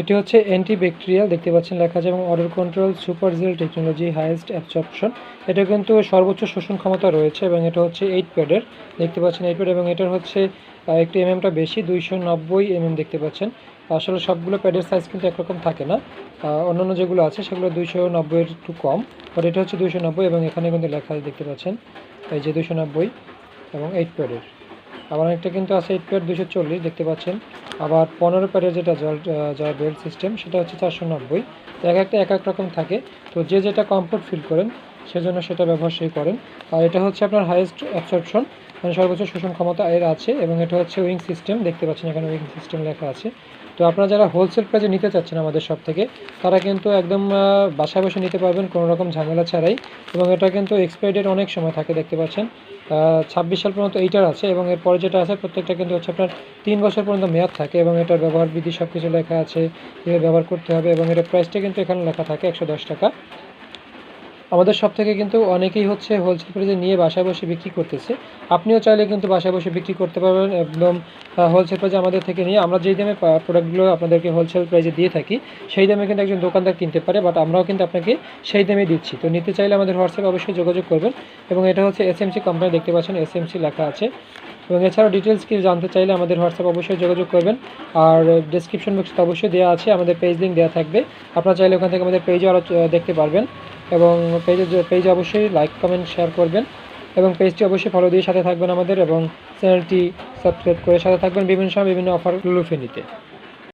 এটি হচ্ছে anti bacterial দেখতে পাচ্ছেন লেখা আছে, এবং order control super gel technology highest absorption এটা কিন্তু সর্বোচ্চ শোষণ ক্ষমতা রয়েছে, এবং এটা হচ্ছে এইট প্যাডের দেখতে পাচ্ছেন এইট প্যাড এবং এটার হচ্ছে একটু এমএমটা বেশি, দুইশো নব্বই এমএম দেখতে পাচ্ছেন। আসলে সবগুলো প্যাডের সাইজ কিন্তু একরকম থাকে না। অন্যান্য যেগুলো আছে সেগুলো দুইশো নব্বইয়ের একটু কম বাট এটা হচ্ছে দুইশো নব্বই, এবং এখানে কিন্তু লেখা দেখতে পাচ্ছেন, এই যে দুইশো নব্বই, এবং এইট প্যাডের আবার একটা কিন্তু আছে এইট প্যাড দুশো চল্লিশ, দেখতে পাচ্ছেন। আবার পনেরো প্যাডের যেটা জল যা বেল্ট সিস্টেম সেটা হচ্ছে চারশো নব্বই। তো এক একটা এক এক রকম থাকে। তো যে যেটা কমফোর্ট ফিল করেন, সেজন্য সেটা ব্যবহার সেই করেন। আর এটা হচ্ছে আপনার হাইয়েস্ট অ্যাবসর্পশন মানে সর্বোচ্চ শোষণ ক্ষমতা এর আছে এবং এটা হচ্ছে উইং সিস্টেম দেখতে পাচ্ছেন এখানে উইং সিস্টেম লেখা আছে। তো আপনারা যারা হোলসেল প্রাইজে নিতে চাচ্ছেন আমাদের সব থেকে, তারা কিন্তু একদম বাসায় বসে নিতে পারবেন কোনো রকম ঝামেলা ছাড়াই। এবং এটা কিন্তু এক্সপায়ারি ডেট অনেক সময় থাকে, দেখতে পাচ্ছেন। ছাব্বিশ সাল পর্যন্ত এইটার আছে এবং এরপরে যেটা আছে প্রত্যেকটা কিন্তু হচ্ছে আপনার তিন বছর পর্যন্ত মেয়াদ থাকে এবং এটার ব্যবহার বিধি সব কিছু লেখা আছে কীভাবে ব্যবহার করতে হবে এবং এটার প্রাইসটা কিন্তু এখানে লেখা থাকে একশো দশ টাকা। আমাদের সব থেকে কিন্তু অনেকেই হচ্ছে হোলসেল প্রাইসে নিয়ে বাসায় বসে বিক্রি করতেছে। আপনিও চাইলে কিন্তু বাসায় বসে বিক্রি করতে পারবেন একদম হোলসেল প্রাইসে আমাদের থেকে নিয়ে আমরা যেই দামে প্রোডাক্টগুলো আপনাদেরকে হোলসেল প্রাইসে দিয়ে থাকি, সেই দামে কিন্তু একজন দোকানদার কিনতে পারে বাট আমরাও কিন্তু আপনাকে সেই দামে দিচ্ছি। তো নিতে চাইলে আমাদের হোয়াটসঅ্যাপে অবশ্যই যোগাযোগ করবেন এবং এটা হচ্ছে এসএমসি কোম্পানি দেখতে পাচ্ছেন এসএমসি লেখা আছে। এবং এছাড়াও ডিটেলস কি জানতে চাইলে আমাদের হোয়াটসঅ্যাপ অবশ্যই যোগাযোগ করবেন। আর ডিসক্রিপশন বক্সে অবশ্যই দেওয়া আছে, আমাদের পেজ লিঙ্ক দেওয়া থাকবে। আপনারা চাইলে ওখান থেকে আমাদের পেজে আরও দেখতে পারবেন। এবং পেজে পেজ অবশ্যই লাইক কমেন্ট শেয়ার করবেন এবং পেজটি অবশ্যই ফলো দিয়ে সাথে থাকবেন আমাদের এবং চ্যানেলটি সাবস্ক্রাইব করে সাথে থাকবেন বিভিন্ন সময় বিভিন্ন অফার লুফে নিতে।